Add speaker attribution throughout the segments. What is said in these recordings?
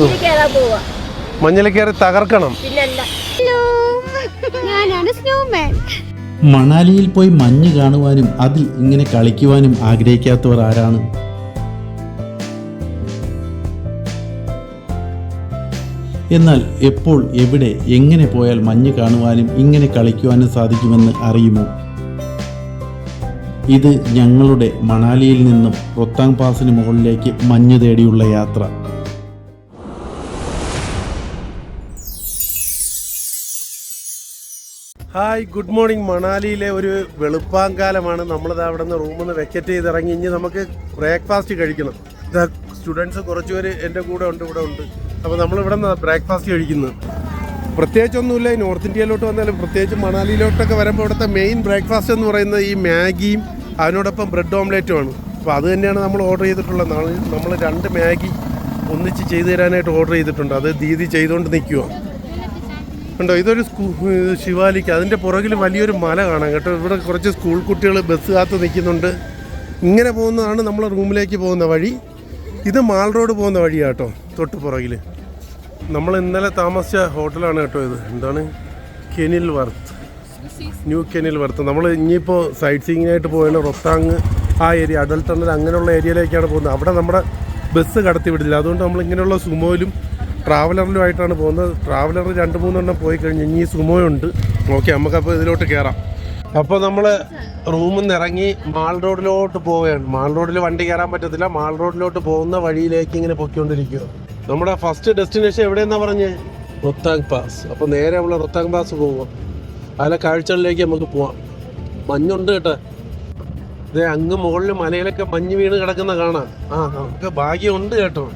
Speaker 1: മഞ്ഞിൽ കയറാൻ പോവാ.
Speaker 2: മഞ്ഞിൽ കയറി തകർക്കണം.
Speaker 1: പിന്നല്ല.
Speaker 3: ഹലോ. ഞാനാണ് സ്നോമാൻ.
Speaker 4: മണാലിയിൽ പോയി മഞ്ഞ് കാണുവാനും അതിൽ ഇങ്ങനെ കളിക്കുവാനും ആഗ്രഹിക്കാത്തവർ ആരാണ്? എന്നാൽ എപ്പോൾ എവിടെ എങ്ങനെ പോയാൽ മഞ്ഞ് കാണുവാനും ഇങ്ങനെ കളിക്കുവാനും സാധിക്കുമെന്ന് അറിയുമോ? ഇത് ഞങ്ങളുടെ മണാലിയിൽ നിന്നും റൊത്താങ് പാസിന് മുകളിലേക്ക് മഞ്ഞ് തേടിയുള്ള യാത്ര.
Speaker 2: Hi good morning. മണാലിയിലെ ഒരു വെളുപ്പാങ്കാലമാണ് നമ്മളിത് അവിടെ നിന്ന് റൂമിൽ നിന്ന് വെക്കറ്റ് ചെയ്ത് ഇറങ്ങി ഇനി നമുക്ക് ബ്രേക്ക്ഫാസ്റ്റ് കഴിക്കണം. ഇതാ സ്റ്റുഡൻസ് കുറച്ച് പേര് എന്റെ കൂടെ ഉണ്ട് ഇവിടെ ഉണ്ട്. അപ്പോൾ നമ്മളിവിടെ നിന്ന് ബ്രേക്ക്ഫാസ്റ്റ് കഴിക്കുന്നത്. പ്രത്യേകിച്ചൊന്നുമില്ല ഈ നോർത്ത് ഇന്ത്യയിലോട്ട് വന്നാലും പ്രത്യേകിച്ച് മണാലിയിലോട്ടൊക്കെ വരുമ്പോൾ ഇവിടുത്തെ മെയിൻ ബ്രേക്ക്ഫാസ്റ്റ് എന്ന് പറയുന്നത് ഈ മാഗിയും അതിനോടൊപ്പം ബ്രെഡ് ഓംലേറ്റുമാണ് അപ്പോൾ അത് തന്നെയാണ് നമ്മൾ ഓർഡർ ചെയ്തിട്ടുള്ളത്. നമ്മൾ രണ്ട് മാഗി ഒന്നിച്ച് ചെയ്തു തരാനായിട്ട് ഓർഡർ ചെയ്തിട്ടുണ്ട്. അത് ദീദി ചെയ്തുകൊണ്ട് നിൽക്കുക ഉണ്ടോ? ഇതൊരു സ്കൂ ശിവാലിക്ക് അതിന്റെ പുറകിൽ വലിയൊരു മല കാണാം കേട്ടോ. ഇവിടെ കുറച്ച് സ്കൂൾ കുട്ടികൾ ബസ് കാത്ത് നിൽക്കുന്നുണ്ട്. ഇങ്ങനെ പോകുന്നതാണ് നമ്മൾ റൂമിലേക്ക് പോകുന്ന വഴി. ഇത് മാൾ റോഡ് പോകുന്ന വഴിയാണ് കേട്ടോ തൊട്ട് പുറകിൽ. നമ്മൾ ഇന്നലെ താമസിച്ച ഹോട്ടലാണ് കേട്ടോ ഇത്. എന്താണ്? കെനിൽ വർത്ത്. New Kenilworth. നമ്മൾ ഇനിയിപ്പോൾ സൈറ്റ് സീയിങ്ങിനായിട്ട് പോയാൽ റൊത്താങ് ആ ഏരിയ അടൽ ടണൽ അങ്ങനെയുള്ള ഏരിയയിലേക്കാണ് പോകുന്നത്. അവിടെ നമ്മുടെ ബസ് കടത്തി വിടില്ല. അതുകൊണ്ട് നമ്മൾ ഇങ്ങനെയുള്ള സുമോയിലും ട്രാവലറിലുമായിട്ടാണ് പോകുന്നത്. ട്രാവലർ രണ്ട് മൂന്നെണ്ണം പോയി കഴിഞ്ഞ് ഇനി സുമോയുണ്ട്. ഓക്കെ നമുക്കപ്പോൾ ഇതിലോട്ട് കയറാം അപ്പോൾ നമ്മൾ റൂമിൽ നിന്ന് ഇറങ്ങി മാൾ റോഡിലോട്ട് പോവുകയാണ്. മാൾ റോഡിൽ വണ്ടി കയറാൻ പറ്റത്തില്ല. മാൾ റോഡിലോട്ട് പോകുന്ന വഴിയിലേക്ക് ഇങ്ങനെ പൊയ്ക്കൊണ്ടിരിക്കുക നമ്മുടെ ഫസ്റ്റ് ഡെസ്റ്റിനേഷൻ എവിടെയെന്നാ പറഞ്ഞ്? റൊത്താങ് പാസ്. അപ്പോൾ നേരെ നമ്മൾ റൊത്താങ് പാസ് പോവുക. അതിലെ കാഴ്ചകളിലേക്ക് നമുക്ക് പോവാം. മഞ്ഞുണ്ട് കേട്ടോ. ഇതേ അങ്ങ് മുകളിൽ മലയിലൊക്കെ മഞ്ഞ് വീണ് കിടക്കുന്ന കാണാം. ആ നമുക്ക് ഭാഗ്യമുണ്ട് കേട്ടോ.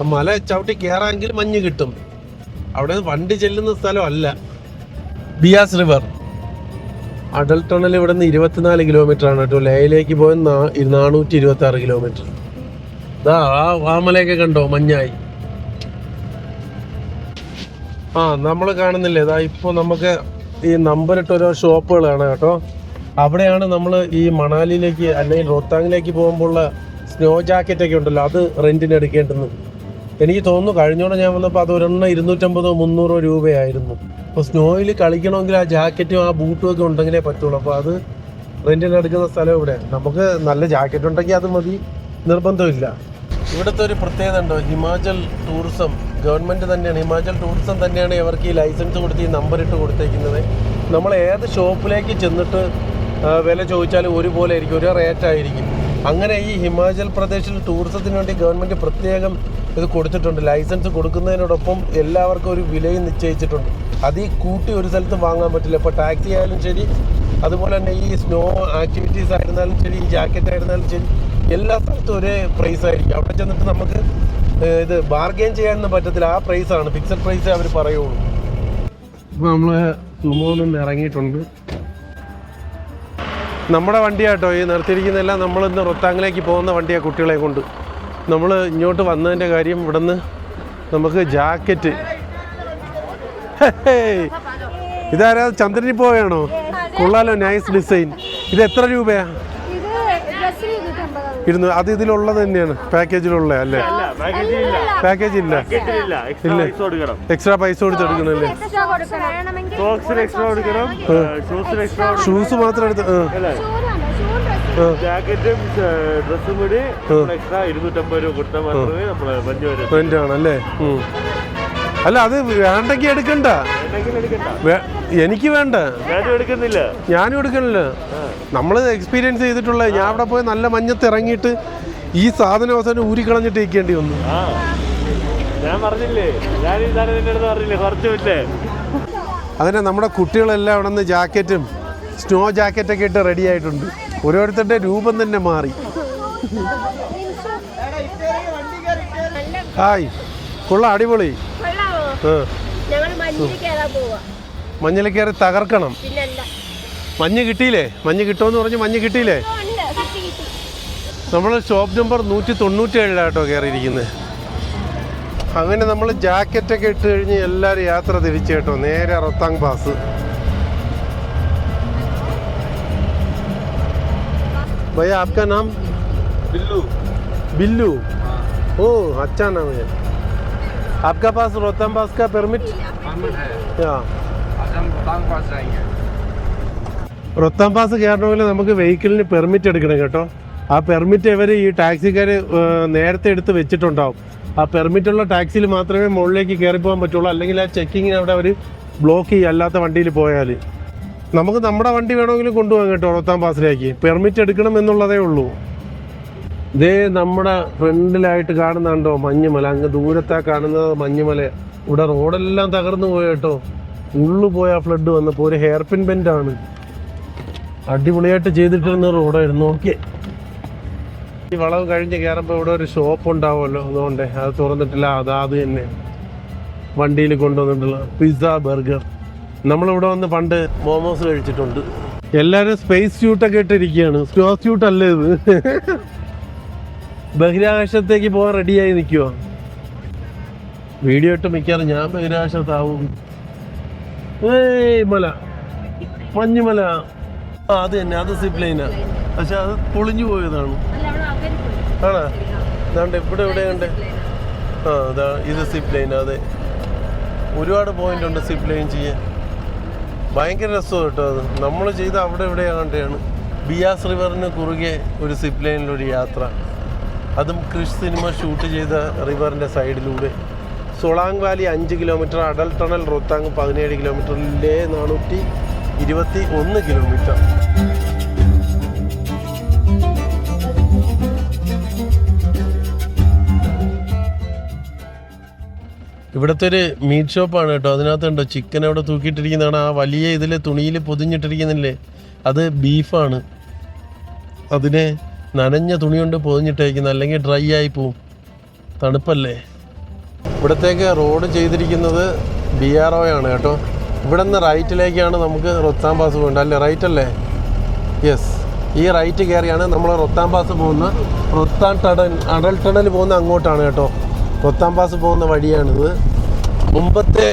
Speaker 2: മല ചവിട്ടി കയറാമെങ്കിൽ മഞ്ഞ് കിട്ടും. അവിടെ വണ്ടി ചെല്ലുന്ന സ്ഥലമല്ല. ബിയാസ് റിവർ. അടൽ ടണൽ ഇവിടെ നിന്ന് ഇരുപത്തിനാല് കിലോമീറ്റർ ആണ് കേട്ടോ. ലേയിലേക്ക് പോയ നാനൂറ്റി ഇരുപത്തി ആറ് കിലോമീറ്റർ. ഇതാ ആ വാമലയൊക്കെ കണ്ടോ? മഞ്ഞായി. ആ നമ്മൾ കാണുന്നില്ലേ? ഇതാ ഇപ്പോൾ നമുക്ക് ഈ നമ്പറിട്ട് ഓരോ ഷോപ്പുകളാണ് കേട്ടോ. അവിടെയാണ് നമ്മൾ ഈ മണാലിയിലേക്ക് അല്ലെങ്കിൽ റോത്താങ്ങിലേക്ക് പോകുമ്പോഴുള്ള സ്നോ ജാക്കറ്റ് ഒക്കെ ഉണ്ടല്ലോ. അത് റെന്റിന് എടുക്കേണ്ടത് എനിക്ക് തോന്നുന്നു കഴിഞ്ഞോടെ ഞാൻ വന്നപ്പോൾ അത് ഒരെണ്ണം ഇരുന്നൂറ്റമ്പതോ മുന്നൂറോ രൂപയായിരുന്നു. അപ്പോൾ സ്നോയിൽ കളിക്കണമെങ്കിൽ ആ ജാക്കറ്റും ആ ബൂട്ടും ഒക്കെ ഉണ്ടെങ്കിലേ പറ്റുള്ളൂ. അപ്പോൾ അത് റെന്റിന് എടുക്കുന്ന സ്ഥലം ഇവിടെ. നമുക്ക് നല്ല ജാക്കറ്റ് ഉണ്ടെങ്കിൽ അത് മതി. നിർബന്ധമില്ല. ഇവിടുത്തെ ഒരു പ്രത്യേകത ഉണ്ടോ? ഹിമാചൽ ടൂറിസം ഗവൺമെന്റ് തന്നെയാണ്. ഹിമാചൽ ടൂറിസം തന്നെയാണ് ഇവർക്ക് ഈ ലൈസൻസ് കൊടുത്ത് ഈ നമ്പർ ഇട്ട് കൊടുത്തേക്കുന്നത്. നമ്മൾ ഏത് ഷോപ്പിലേക്ക് ചെന്നിട്ട് വില ചോദിച്ചാലും ഒരുപോലെ ആയിരിക്കും. ഒരേ റേറ്റ് ആയിരിക്കും. അങ്ങനെ ഈ ഹിമാചൽ പ്രദേശിൽ ടൂറിസത്തിന് വേണ്ടി ഗവൺമെന്റ് പ്രത്യേകം ഇത് കൊടുത്തിട്ടുണ്ട്. ലൈസൻസ് കൊടുക്കുന്നതിനോടൊപ്പം എല്ലാവർക്കും ഒരു വിലയും നിശ്ചയിച്ചിട്ടുണ്ട്. അത് ഈ കൂട്ടി ഒരു സ്ഥലത്ത് വാങ്ങാൻ പറ്റില്ല. ഇപ്പോൾ ടാക്സി ആയാലും ശരി അതുപോലെ തന്നെ ഈ സ്നോ ആക്ടിവിറ്റീസ് ആയിരുന്നാലും ശരി ഈ ജാക്കറ്റ് ആയിരുന്നാലും ശരി എല്ലാ സ്ഥലത്തും ഒരേ പ്രൈസ് ആയിരിക്കും. അവിടെ ചെന്നിട്ട് നമുക്ക് ഇത് ബാർഗെയിൻ ചെയ്യാനൊന്നും പറ്റത്തില്ല. ആ പ്രൈസാണ് ഫിക്സഡ് പ്രൈസേ അവർ പറയുള്ളൂ. ഇപ്പോൾ നമ്മൾ സുമോയിൽ നിന്ന് ഇറങ്ങിയിട്ടുണ്ട്. നമ്മുടെ വണ്ടിയാട്ടോ ഈ നിർത്തിയിരിക്കുന്നതെല്ലാം നമ്മളിന്ന് റൊത്താങ്ങിലേക്ക് പോകുന്ന വണ്ടിയാണ് കുട്ടികളെ കൊണ്ട്. നമ്മൾ ഇങ്ങോട്ട് വന്നതിന്റെ കാര്യം ഇവിടുന്ന് നമുക്ക് ജാക്കറ്റ്. ഇതാരാ ചന്ദ്രനിൽ പോവുകയാണോ കൊള്ളാലോ നൈസ് ഡിസൈൻ ഇത് എത്ര രൂപയാ?
Speaker 3: ഇത് ഡ്രസ്സിൽ ഇരുന്നൂറ്റമ്പതാണ്
Speaker 2: ഇരുന്നു അത് ഇതിലുള്ളത് തന്നെയാണ്. പാക്കേജിലുള്ള അല്ലേ? പാക്കേജ് ഇല്ല.
Speaker 5: ഇല്ല എക്സ്ട്രാ പൈസ കൊടുക്കണം.
Speaker 2: എക്സ്ട്രാ പൈസ കൊടുത്തെടുക്കണല്ലേ?
Speaker 3: എക്സ്ട്രാ കൊടുക്കണം. വേണമെങ്കിൽ
Speaker 5: സോക്സിന് എക്സ്ട്രാ കൊടുക്കണം. ഷൂസിന് എക്സ്ട്രാ
Speaker 2: ഷൂസ് മാത്രം എടുത്ത്
Speaker 5: ജാക്കറ്റും ഡ്രസ്സും കൂടി എക്സ്ട്രാ ഇരുന്നൂറ്റമ്പത് രൂപ കൊടുത്താൽ മാത്രമേ നമ്മൾ മഞ്ഞ് വരും
Speaker 2: ആണല്ലേ. അല്ല അത് വേണ്ടെങ്കിൽ എടുക്കണ്ട. എനിക്ക് വേണ്ട.
Speaker 5: ഞാനും
Speaker 2: എടുക്കണില്ല നമ്മൾ എക്സ്പീരിയൻസ് ചെയ്തിട്ടുള്ള ഞാൻ അവിടെ പോയി നല്ല മഞ്ഞത്ത് ഇറങ്ങിയിട്ട് ഈ സാധന അവസാനം ഊരിക്കളഞ്ഞിട്ട് ഇരിക്കേണ്ടി വന്നു.
Speaker 5: ഞാൻ പറഞ്ഞില്ലേ? ഞാൻ ഇതാണ് നിന്റെ അടുത്ത് പറഞ്ഞില്ലേ? കുറച്ച് മുന്നേ.
Speaker 2: അതിനെ നമ്മുടെ കുട്ടികളെല്ലാം അവിടെ നിന്ന് ജാക്കറ്റും സ്നോ ജാക്കറ്റൊക്കെ ഇട്ട് റെഡി ആയിട്ടുണ്ട്. ഓരോരുത്തരുടെ രൂപം തന്നെ മാറി. ഹായ്. കൊള്ള അടിപൊളി.
Speaker 1: ഞങ്ങൾ മഞ്ഞിൽ കയറാൻ പോവാ
Speaker 2: മഞ്ഞിൽ കയറി തകർക്കണം
Speaker 1: പിന്നല്ല
Speaker 2: മഞ്ഞ് കിട്ടിയില്ലേ മഞ്ഞ് കിട്ടുമെന്ന് പറഞ്ഞ് മഞ്ഞ് കിട്ടിയില്ലേ
Speaker 3: ഉണ്ട് കിട്ടി കിട്ടി
Speaker 2: നമ്മൾ ഷോപ്പ് നമ്പർ നൂറ്റി തൊണ്ണൂറ്റി ഏഴിലാട്ടോ കയറിയിരിക്കുന്നത് അങ്ങനെ നമ്മൾ ജാക്കറ്റൊക്കെ ഇട്ട് കഴിഞ്ഞ് എല്ലാവരും യാത്ര തിരിച്ചു കേട്ടോ നേരെ റൊത്താങ് പാസ് भैया आपका नाम
Speaker 5: ബില്ലു
Speaker 2: बिल्लू ओ अच्छा नाम है आपका पास रोहतांग पास का परमिट
Speaker 6: परमिट है
Speaker 2: हाँ
Speaker 6: आज हम रोहतांग पास जाएंगे
Speaker 2: റൊത്താം പാസ് കയറണമെങ്കിൽ നമുക്ക് വെഹിക്കിളിന് പെർമിറ്റ് എടുക്കണം കേട്ടോ ആ പെർമിറ്റ് ഇവർ ഈ ടാക്സിക്കാർ നേരത്തെ എടുത്ത് വെച്ചിട്ടുണ്ടാവും ആ പെർമിറ്റ് ഉള്ള ടാക്സിയിൽ മാത്രമേ മുകളിലേക്ക് കയറി പോകാൻ പറ്റുള്ളൂ അല്ലെങ്കിൽ ആ ചെക്കിങ്ങിന് അവിടെ അവർ ബ്ലോക്ക് ചെയ്യും അല്ലാത്ത വണ്ടിയിൽ പോയാൽ നമുക്ക് നമ്മുടെ വണ്ടി വേണമെങ്കിലും കൊണ്ടുപോകാം കേട്ടോ റൊത്താം പാസിലേക്ക് പെർമിറ്റ് എടുക്കണം എന്നുള്ളതേ ഉള്ളൂ ഇതേ നമ്മുടെ ഫ്രണ്ടിലായിട്ട് കാണുന്നുണ്ടോ മഞ്ഞുമല? അങ്ങ് ദൂരത്താ കാണുന്നത് മഞ്ഞുമല ഇവിടെ റോഡെല്ലാം തകർന്നു പോയട്ടോ ഉള്ളു പോയ ഫ്ലഡ് വന്നപ്പോൾ ഒരു ഹെയർ പിൻ ബെൻഡാണ് അടിപൊളിയായിട്ട് ചെയ്തിട്ടിരുന്ന റോഡായിരുന്നു. ഓക്കെ ഈ വളവ് കഴിഞ്ഞ് കയറുമ്പോൾ ഇവിടെ ഒരു ഷോപ്പ് ഉണ്ടാവുമല്ലോ. അതുകൊണ്ട് അത് തുറന്നിട്ടില്ല. അതാ അത് തന്നെ. വണ്ടിയിൽ കൊണ്ടുവന്നിട്ടുള്ള പിസ്സ ബർഗർ നമ്മളിവിടെ വന്ന് പണ്ട് മോമോസ് കഴിച്ചിട്ടുണ്ട്. എല്ലാവരും സ്പേസ് സ്യൂട്ടൊക്കെ ഇട്ടിരിക്കുകയാണ്. സ്റ്റോ സ്യൂട്ട് അല്ലേ ഇത്? ബഹിരാകാശത്തേക്ക് പോകാൻ റെഡിയായി നിൽക്കുവോ? വീഡിയോ ഇട്ട് മിക്കാറും ഞാൻ ബഹിരാകാശത്താവും. ഏയ് മല. മഞ്ഞുമല. ആ അത് തന്നെ അത് സിപ്ലൈനാ പക്ഷെ അത് പൊളിഞ്ഞു പോയതാണ്. ആണോ? ഇതാണ്ട് ഇവിടെ ഇവിടെ ഉണ്ട് ആ അതാ ഇത് സിപ്ലൈൻ ലൈൻ അതെ. ഒരുപാട് പോയിന്റ് ഉണ്ട് സിപ്ലൈൻ ലൈൻ ചെയ്യാൻ. ഭയങ്കര രസമാണ് കേട്ടോ അത്. നമ്മൾ ചെയ്ത അവിടെ ഇവിടെ കണ്ടാണ് ബിയാസ് റിവറിന് കുറുകെ ഒരു സിപ്ലൈനിലൊരു യാത്ര. അതും ക്രിഷ് സിനിമ ഷൂട്ട് ചെയ്ത റിവറിന്റെ സൈഡിലൂടെ. സൊളാങ് വാലി അഞ്ച് കിലോമീറ്റർ അടൽ ടണൽ റൊത്താങ് പതിനേഴ് കിലോമീറ്ററിലെ നാനൂറ്റി ഇരുപത്തി ഒന്ന് കിലോമീറ്റർ. ഇവിടുത്തെ ഒരു മീറ്റ് ഷോപ്പാണ് കേട്ടോ. അതിനകത്തുണ്ടോ? ചിക്കൻ അവിടെ തൂക്കിയിട്ടിരിക്കുന്നതാണ്. ആ വലിയ ഇതിൽ തുണിയിൽ പൊതിഞ്ഞിട്ടിരിക്കുന്നില്ലേ? അത് ബീഫാണ്. അതിനെ നനഞ്ഞ തുണി കൊണ്ട് പൊതിഞ്ഞിട്ടേക്കുന്നത് അല്ലെങ്കിൽ ഡ്രൈ ആയി പോവും. തണുപ്പല്ലേ? ഇവിടത്തേക്ക് റോഡ് ചെയ്തിരിക്കുന്നത് ബി ആർ ഒ ആണ് കേട്ടോ. ഇവിടെ നിന്ന് റൈറ്റിലേക്കാണ് നമുക്ക് റൊത്താം പാസ് പോകേണ്ടത് അല്ലേ? റൈറ്റ് അല്ലേ? യെസ് ഈ റൈറ്റ് കയറിയാണ് നമ്മൾ റൊത്താം പാസ് പോകുന്ന റൊത്താം ടണൽ അടൽ ടണൽ പോകുന്ന അങ്ങോട്ടാണ് കേട്ടോ. റൊത്താം പാസ് പോകുന്ന വഴിയാണിത്. മുമ്പത്തെ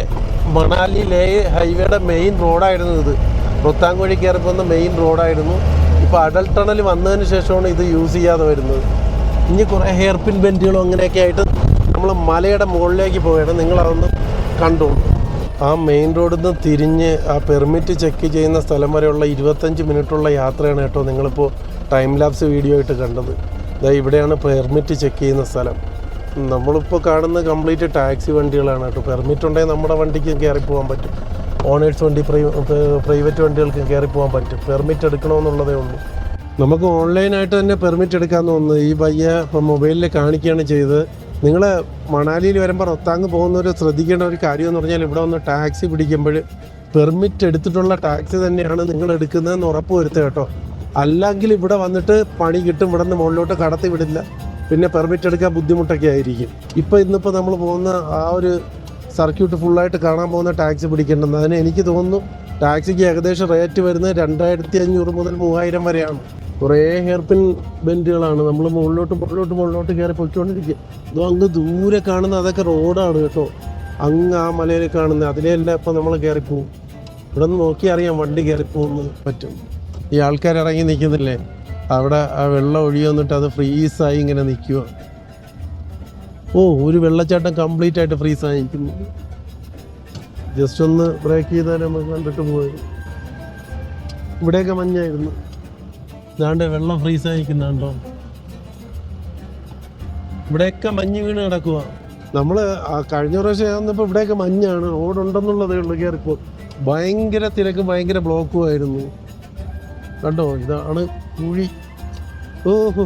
Speaker 2: മണാലി ലേ ഹൈവേയുടെ മെയിൻ റോഡായിരുന്നു ഇത്. റൊത്താങ്കുഴി കയറി പോകുന്ന മെയിൻ റോഡായിരുന്നു ഇപ്പോൾ അടൽ ടണൽ വന്നതിന് ശേഷമാണ് ഇത് യൂസ് ചെയ്യാതെ വരുന്നത്. ഇനി കുറേ ഹെയർ പിൻ ബെന്റുകളും അങ്ങനെയൊക്കെ ആയിട്ട് നമ്മൾ മലയുടെ മുകളിലേക്ക് പോവുകയാണ്. നിങ്ങളതൊന്ന് കണ്ടോളൂ ആ മെയിൻ റോഡിൽ നിന്ന് തിരിഞ്ഞ് ആ പെർമിറ്റ് ചെക്ക് ചെയ്യുന്ന സ്ഥലം വരെയുള്ള ഇരുപത്തഞ്ച് മിനിറ്റുള്ള യാത്രയാണ് കേട്ടോ നിങ്ങളിപ്പോൾ ടൈം ലാപ്സ് വീഡിയോ ആയിട്ട് കണ്ടത്. ഇതാ ഇവിടെയാണ് പെർമിറ്റ് ചെക്ക് ചെയ്യുന്ന സ്ഥലം. നമ്മളിപ്പോൾ കാണുന്ന കംപ്ലീറ്റ് ടാക്സി വണ്ടികളാണ് കേട്ടോ. പെർമിറ്റ് ഉണ്ടെങ്കിൽ നമ്മുടെ വണ്ടിക്ക് കയറി പോകാൻ പറ്റും. ഓണേഴ്സ് വണ്ടി പ്രൈവറ്റ് വണ്ടികൾക്ക് കയറി പോകാൻ പറ്റും. പെർമിറ്റ് എടുക്കണമെന്നുള്ളതേ ഉള്ളൂ. നമുക്ക് ഓൺലൈനായിട്ട് തന്നെ പെർമിറ്റ് എടുക്കാമെന്ന് തോന്നുന്നു. ഈ പയ്യ മൊബൈലിൽ കാണിക്കുകയാണ് ചെയ്തത് നിങ്ങൾ മണാലിയിൽ വരുമ്പോൾ റൊത്താങ് പോകുന്നവർ ശ്രദ്ധിക്കേണ്ട ഒരു കാര്യമെന്ന് പറഞ്ഞാൽ ഇവിടെ വന്ന് ടാക്സി പിടിക്കുമ്പോൾ പെർമിറ്റ് എടുത്തിട്ടുള്ള ടാക്സി തന്നെയാണ് നിങ്ങൾ എടുക്കുന്നതെന്ന് ഉറപ്പ് വരുത്തുക കേട്ടോ. അല്ലെങ്കിൽ ഇവിടെ വന്നിട്ട് പണി കിട്ടും. ഇവിടെ നിന്ന് മുകളിലോട്ട് കടത്തി വിടില്ല. പിന്നെ പെർമിറ്റ് എടുക്കാൻ ബുദ്ധിമുട്ടൊക്കെ ആയിരിക്കും. ഇപ്പോൾ ഇന്നിപ്പോൾ നമ്മൾ പോകുന്ന ആ ഒരു സർക്യൂട്ട് ഫുള്ളായിട്ട് കാണാൻ പോകുന്ന ടാക്സി പിടിക്കേണ്ടത്. അതിന് എനിക്ക് തോന്നുന്നു ടാക്സിക്ക് ഏകദേശം റേറ്റ് വരുന്നത് രണ്ടായിരത്തി അഞ്ഞൂറ് മുതൽ മൂവായിരം വരെയാണ്. കുറേ ഹെയർപിൻ ബെൻഡുകളാണ് നമ്മൾ മുകളിലോട്ട് മുകളിലോട്ട് മുകളിലോട്ട് കയറി പൊയ്ക്കൊണ്ടിരിക്കുക. ഇതോ അങ്ങ് ദൂരെ കാണുന്ന അതൊക്കെ റോഡാണ് കേട്ടോ. അങ്ങ് ആ മലയിൽ കാണുന്ന അതിലെല്ലാം ഇപ്പം നമ്മൾ കയറിപ്പോവും. ഇവിടെ നിന്ന് നോക്കി അറിയാം വണ്ടി കയറിപ്പോകുന്നത് പറ്റും. ഈ ആൾക്കാർ ഇറങ്ങി നിൽക്കുന്നില്ലേ? അവിടെ ആ വെള്ളം ഒഴി അത് ഫ്രീസായി ഇങ്ങനെ നിൽക്കുക ഓ ഒരു വെള്ളച്ചാട്ടം കംപ്ലീറ്റ് ആയിട്ട് ഫ്രീസ് ആയിരിക്കുന്നു ജസ്റ്റ് ഒന്ന് ബ്രേക്ക് ചെയ്താൽ നമുക്ക് കണ്ടിട്ട് പോയി. ഇവിടെയൊക്കെ മഞ്ഞായിരുന്നു. ഇതാണ്ട് വെള്ളം ഫ്രീസ് ആയിരിക്കുന്നുണ്ടോ ഇവിടെയൊക്കെ മഞ്ഞ് വീണ് കിടക്കുക നമ്മൾ കഴിഞ്ഞ പ്രാവശ്യം ആകുന്നപ്പോൾ ഇവിടെയൊക്കെ മഞ്ഞാണ്. റോഡുണ്ടെന്നുള്ളതേ ഉള്ളൂ കയറിപ്പോൾ ഭയങ്കര തിരക്കും ഭയങ്കര ബ്ലോക്കും ആയിരുന്നു. കണ്ടോ? ഇതാണ് കുഴി. ഓഹോ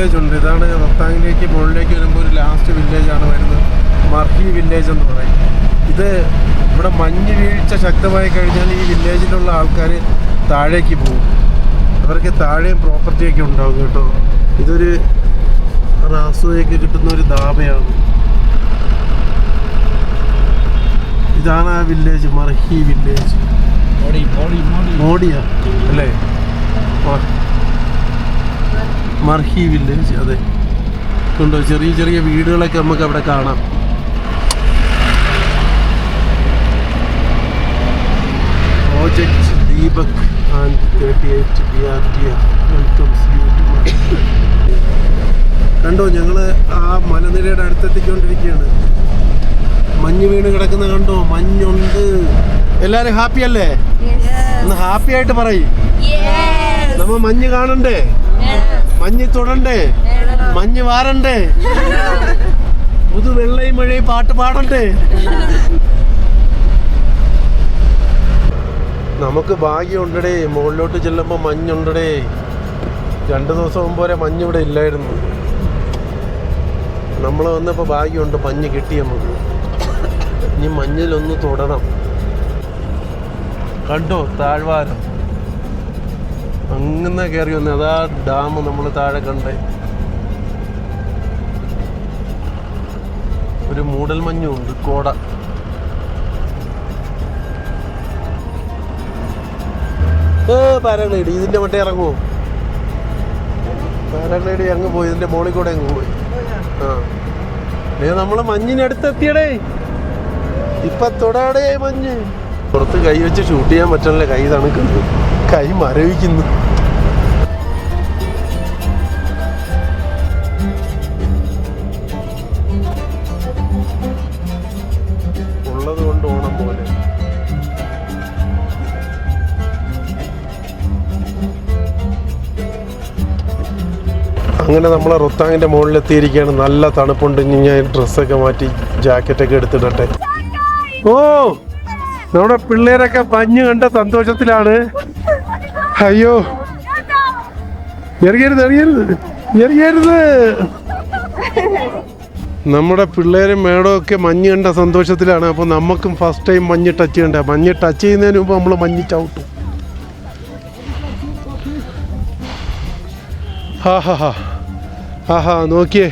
Speaker 2: വില്ലേജ് ഉണ്ട്. ഇതാണ് റത്താങ്ങിലേക്ക് മുകളിലേക്ക് വരുമ്പോൾ ഒരു ലാസ്റ്റ് വില്ലേജാണ് വരുന്നത്. മർഹി വില്ലേജ് എന്ന് പറയും. ഇത് ഇവിടെ മഞ്ഞ് വീഴ്ച ശക്തമായി കഴിഞ്ഞാൽ ഈ വില്ലേജിലുള്ള ആൾക്കാർ താഴേക്ക് പോകും. അവർക്ക് താഴെയും പ്രോപ്പർട്ടിയൊക്കെ ഉണ്ടാവും കേട്ടോ. ഇതൊരു റാസുവയൊക്കെ കിട്ടുന്ന ഒരു ധാബയാണ്. ഇതാണ് ആ വില്ലേജ് മർഹി വില്ലേജ് മോഡിയാ അല്ലേ? മർഹി വില്ലേജ് അതെ. ഉണ്ടോ ചെറിയ ചെറിയ വീടുകളൊക്കെ നമുക്ക് അവിടെ കാണാം. Project Deepak and thirty eight B R T F welcomes you കണ്ടോ ഞങ്ങൾ ആ മലനിരയുടെ അടുത്തെത്തിക്കൊണ്ടിരിക്കുകയാണ്. മഞ്ഞ് വീണ് കിടക്കുന്ന കണ്ടോ? മഞ്ഞുണ്ട്. എല്ലാരും ഹാപ്പി അല്ലേ? ഒന്ന് ഹാപ്പി ആയിട്ട് പറയും നമ്മ മഞ്ഞ് കാണണ്ടേ? മഞ്ഞ് തൊടണ്ടേ. മഞ്ഞ് വാറണ്ടേ പുതു വെള്ളയും മഴയും പാട്ട് പാടണ്ടേ. നമുക്ക് ഭാഗ്യമുണ്ടടേ. മുകളിലോട്ട് ചെല്ലുമ്പോൾ മഞ്ഞുണ്ടടേ. രണ്ടു ദിവസം മുമ്പ് വരെ മഞ്ഞ് ഇവിടെ ഇല്ലായിരുന്നു. നമ്മൾ വന്നപ്പോൾ ഭാഗ്യമുണ്ട് മഞ്ഞ് കിട്ടി നമുക്ക്. ഇനി മഞ്ഞിലൊന്ന് തൊടണം. കണ്ടോ താഴ്വാരം? അങ്ങനെ കയറി വന്നു അതാ ഡാം നമ്മൾ താഴെ കണ്ടേ. ഒരു മൂടൽ മഞ്ഞുണ്ട് കോട. പാരാഗ്ലൈഡ്. ഇതിന്റെ മറ്റേ ഇറങ്ങുമോ പാരാഗ്ലൈഡ് അങ്ങ് പോയി ഇതിന്റെ മോളിൽ കൂടെ അങ്ങ് പോയി. ആ. ഏ നമ്മൾ മഞ്ഞിനടുത്തെത്തിയടേ ഇപ്പൊ തൊടാടേ മഞ്ഞ്. പുറത്ത് കൈ വെച്ച് ഷൂട്ട് ചെയ്യാൻ പറ്റണല്ലേ. കൈ തണുക്കുന്നു. കൈ മരവിക്കുന്നു. അങ്ങനെ നമ്മൾ റൊത്താങ്ങിന്റെ മുകളിൽ എത്തിയിരിക്കുകയാണ് നല്ല തണുപ്പുണ്ട്. ഇനി ഞാൻ ഡ്രസ്സൊക്കെ മാറ്റി ജാക്കറ്റൊക്കെ എടുത്തിടട്ടെ. ഓ നമ്മുടെ പിള്ളേരൊക്കെ മഞ്ഞ് കണ്ട സന്തോഷത്തിലാണ്. അയ്യോ. എറിയരുത് എറിയരുത് എറിയരുത് നമ്മുടെ പിള്ളേരും മേടവും ഒക്കെ മഞ്ഞ് കണ്ട സന്തോഷത്തിലാണ്. അപ്പോൾ നമുക്കും ഫസ്റ്റ് ടൈം മഞ്ഞ് ടച്ച് ചെയ്യണ്ട. മഞ്ഞ് ടച്ച് ചെയ്യുന്നതിന് മുമ്പ് നമ്മൾ മഞ്ഞ് ചവിട്ടും. ഹാ ഹാ ഹാ. ഹാ ഹാ നോക്കിയേ.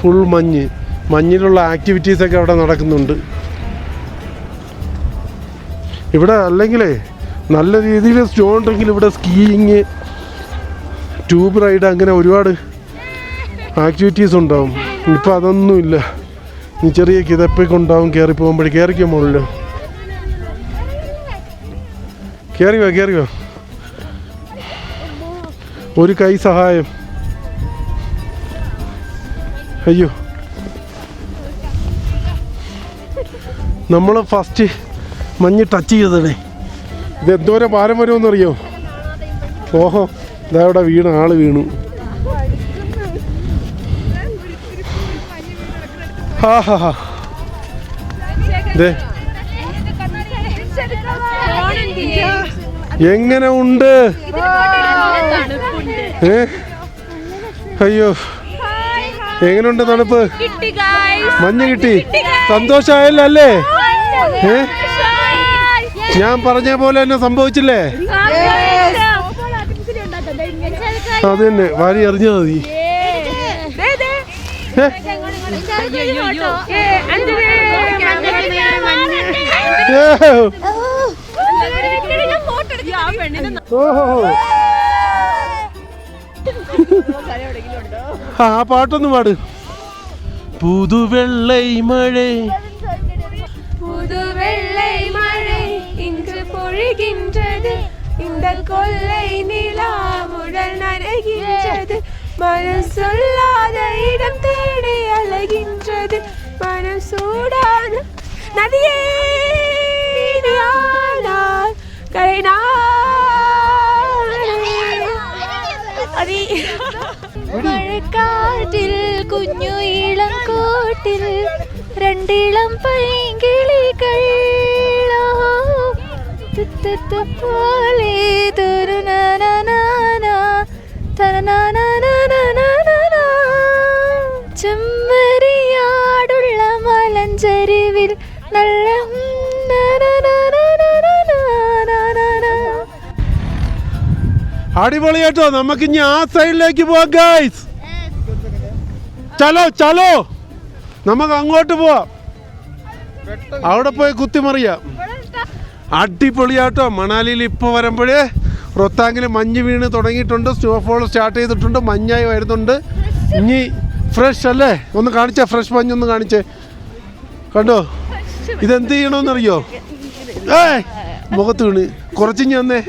Speaker 2: ഫുൾ മഞ്ഞ്. മഞ്ഞിലുള്ള ആക്ടിവിറ്റീസൊക്കെ അവിടെ നടക്കുന്നുണ്ട്. ഇവിടെ അല്ലെങ്കിലേ നല്ല രീതിയിൽ സ്നോ ഉണ്ടെങ്കിൽ ഇവിടെ സ്കീയിങ് ട്യൂബ് റൈഡ് അങ്ങനെ ഒരുപാട് ആക്ടിവിറ്റീസ് ഉണ്ടാവും. ഇപ്പം അതൊന്നുമില്ല ഇനി ചെറിയ കിതപ്പൊക്കെ ഉണ്ടാവും കയറി പോകുമ്പോഴേ. കയറിക്കോ മുകളിൽ കയറിയോ കയറിയോ ഒരു കൈ സഹായം. അയ്യോ. നമ്മൾ ഫസ്റ്റ് മഞ്ഞ് ടച്ച് ചെയ്തതേ ഇത് എന്തോരം ഭാരം വരുമെന്നറിയോ? ഓഹോ ഇതാ ഇവിടെ വീണ് ആൾ വീണു. ഹാ ഹാ ഹാ. ദേ. എങ്ങനെ ഉണ്ട്? ഏ? അയ്യോ. എങ്ങനെയുണ്ട് തണുപ്പ്? മഞ്ഞ് കിട്ടി. സന്തോഷമായല്ലോ അല്ലേ? ഏ? ഞാൻ പറഞ്ഞ പോലെ തന്നെ സംഭവിച്ചില്ലേ? അത് തന്നെ. വാരി എറിഞ്ഞാൽ മതി. ഓഹോ. ആ ആ പാട്ടൊന്ന് പാട് പുതുവെള്ളൈ മഴ
Speaker 7: புது வெள்ளை மழை இன்று பொழிகின்றது இந்த கொள்ளை நிலா உடல் நனைகின்றது மனம் சொல்லாத இடம் தேடி அலைகின்றது மனம் சூடான நதியே நீயானால் கரை മഴക്കാറ്റിൽ കുഞ്ഞു ഇളം കോട്ടിൽ രണ്ടിളം പൈങ്കിളികൾ. പോലെ തുരു
Speaker 2: അടിപൊളിയാട്ടോ നമുക്ക് ഇനി ആ സൈഡിലേക്ക് പോവാം ഗൈസ് ചലോ ചലോ. നമുക്ക് അങ്ങോട്ട് പോവാം. അവിടെ പോയി കുത്തിമറിയാം. അടിപൊളിയാട്ടോ മണാലിയിൽ ഇപ്പോൾ വരുമ്പോഴേ റൊത്താങ്കിൽ മഞ്ഞ് വീണ് തുടങ്ങിയിട്ടുണ്ട്. സ്നോഫോൾ സ്റ്റാർട്ട് ചെയ്തിട്ടുണ്ട്. മഞ്ഞായി വരുന്നുണ്ട്. ഇനി ഫ്രഷ് അല്ലേ? ഒന്ന് കാണിച്ചേ ഫ്രഷ് മഞ്ഞൊന്ന് കാണിച്ചേ. കണ്ടോ? ഇതെന്ത് ചെയ്യണമെന്നറിയോ ഏ മുഖത്ത് വീണ്. കുറച്ചിഞ്ഞ് വന്നേ.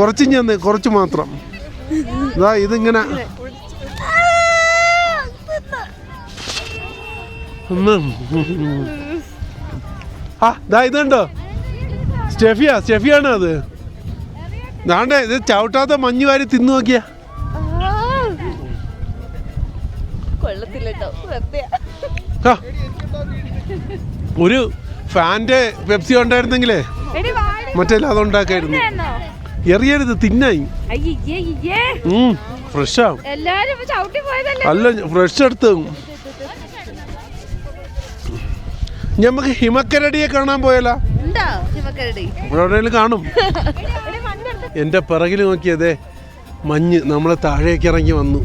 Speaker 2: കുറച്ചിഞ്ഞ് ഞാൻ കുറച്ച് മാത്രം. ഇതാ ഇതിങ്ങനെ. ആ ദാ ഇതുണ്ടോ? സ്റ്റെഫിയാ സ്റ്റെഫിയാണോ അത്. ദാണ്ടേ ഇത് ചവിട്ടാത്ത മഞ്ഞ് വാരി തിന്നു നോക്കിയാ. ഒരു ഫാന്റെ പെപ്സി ഉണ്ടായിരുന്നെങ്കിലേ മറ്റേ അതുണ്ടാക്കായിരുന്നു. എറിയരുത് തിന്നായി. ഫ്രഷാ അല്ല ഫ്രഷ് എടുത്ത്. ഞമ്മക്ക് ഹിമക്കരടിയെ കാണാൻ പോയാലോ. എവിടെയെങ്കിലും കാണും. എന്റെ പിറകിൽ നോക്കിയതേ മഞ്ഞ് നമ്മളെ താഴേക്ക് ഇറങ്ങി വന്നു.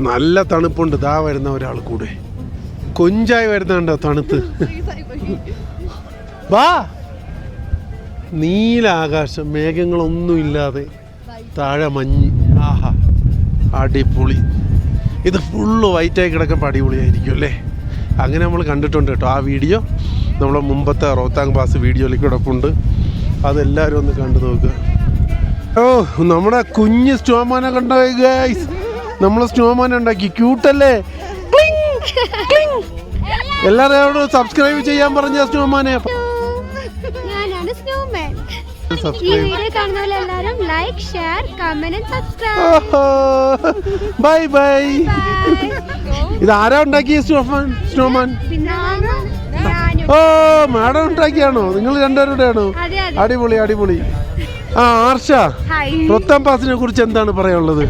Speaker 2: നല്ല തണുപ്പുണ്ട്. ദാ വരുന്ന ഒരാൾ കൂടെ. കൊഞ്ചായി വരുന്നുണ്ടോ തണുത്ത്? വാ നീലാകാശം മേഘങ്ങളൊന്നുമില്ലാതെ താഴെ മഞ്ഞ്. ആഹാ അടിപൊളി. ഇത് ഫുള്ള് വൈറ്റായി കിടക്കുമ്പോൾ അടിപൊളിയായിരിക്കും അല്ലേ? അങ്ങനെ നമ്മൾ കണ്ടിട്ടുണ്ട് കേട്ടോ ആ വീഡിയോ. നമ്മളെ മുമ്പത്തെ റോത്താങ് പാസ് വീഡിയോയിൽ കിടപ്പുണ്ട്. അതെല്ലാവരും ഒന്ന് കണ്ടു നോക്കുക ഓ നമ്മുടെ കുഞ്ഞ് സ്റ്റോമാന കണ്ടോ ഗൈസ് നമ്മൾ സ്നോമാൻ ഉണ്ടാക്കി. ക്യൂട്ടല്ലേ? എല്ലാവരും സബ്സ്ക്രൈബ് ചെയ്യാൻ പറഞ്ഞ
Speaker 3: സ്റ്റോമാനെ
Speaker 2: subscribe
Speaker 3: video കാണുന്നവരെല്ലാരും like share comment subscribe
Speaker 2: bye bye ഇത് ആരാ ഉണ്ടാക്കിയ സ്നോമാൻ? സ്നോമാൻ ഓ മാഡം ഉണ്ടാക്കിയാണോ? നിങ്ങൾ രണ്ടുപേരുടെ ആണോ
Speaker 3: അതെ അതെ.
Speaker 2: അടിപൊളി അടിപൊളി. ആ ആർഷ പത്താം പാസിനെ കുറിച്ച് എന്താണ് പറയാനുള്ളത്?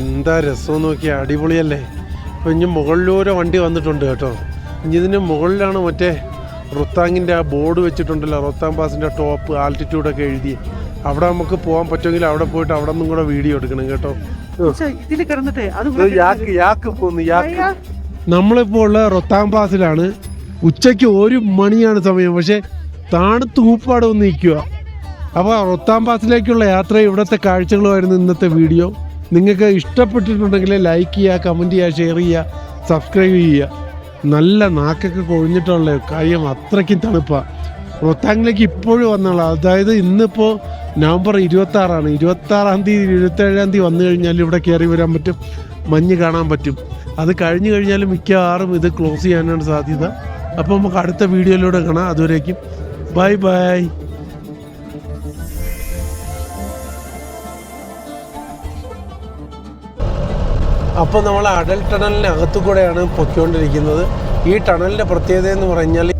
Speaker 2: എന്താ രസം നോക്കിയാ അടിപൊളിയല്ലേ? ഇപ്പൊ ഇനി മുകളിലൂടെ വണ്ടി വന്നിട്ടുണ്ട് കേട്ടോ. ഇനി ഇതിന് മുകളിലാണ് മറ്റേ റുത്താങ്ങിന്റെ ആ ബോർഡ് വെച്ചിട്ടുണ്ടല്ലോ റുത്താങ് പാസിന്റെ ടോപ്പ് ആൾട്ടിറ്റ്യൂഡൊക്കെ എഴുതി. അവിടെ നമുക്ക് പോകാൻ പറ്റുമെങ്കിൽ അവിടെ പോയിട്ട് അവിടെ നിന്നും കൂടെ വീഡിയോ എടുക്കണം കേട്ടോ.
Speaker 8: ഇതിൽ കിടന്നിട്ടേ
Speaker 2: യാക്ക് യാക്ക് പോന്നു യാക്ക്. നമ്മളിപ്പോൾ ഉള്ള റൊത്താം പാസിലാണ്. ഉച്ചയ്ക്ക് ഒരു മണിയാണ് സമയം പക്ഷെ താണുത്ത് ഊപ്പാടെ ഒന്ന് നിൽക്കുക അപ്പോൾ റൊത്താം പാസിലേക്കുള്ള യാത്ര ഇവിടുത്തെ കാഴ്ചകളുമായിരുന്നു ഇന്നത്തെ വീഡിയോ. നിങ്ങൾക്ക് ഇഷ്ടപ്പെട്ടിട്ടുണ്ടെങ്കിൽ ലൈക്ക് ചെയ്യുക കമന്റ് ചെയ്യുക ഷെയർ ചെയ്യുക സബ്സ്ക്രൈബ് ചെയ്യുക. നല്ല നാക്കൊക്കെ കൊഴിഞ്ഞിട്ടുള്ള കാര്യം അത്രയ്ക്കും തണുപ്പാണ് റൊത്താങ്ങിലേക്ക് ഇപ്പോഴും വന്നുള്ള അതായത് ഇന്നിപ്പോൾ നവംബർ ഇരുപത്തി ആറാണ് ഇരുപത്തി ആറാം തീയതി ഇരുപത്തേഴാം തീയതി വന്നു കഴിഞ്ഞാൽ ഇവിടെ കയറി വരാൻ പറ്റും. മഞ്ഞ് കാണാൻ പറ്റും. അത് കഴിഞ്ഞു കഴിഞ്ഞാൽ മിക്കവാറും ഇത് ക്ലോസ് ചെയ്യാനാണ് സാധ്യത. അപ്പോൾ നമുക്ക് അടുത്ത വീഡിയോയിലൂടെ കാണാം. അതുവരേക്കും. Bye bye. അപ്പോൾ നമ്മൾ അടൽ ടണലിനകത്തു കൂടെയാണ് പൊയ്ക്കൊണ്ടിരിക്കുന്നത്. ഈ ടണലിന്റെ പ്രത്യേകത എന്ന് പറഞ്ഞാൽ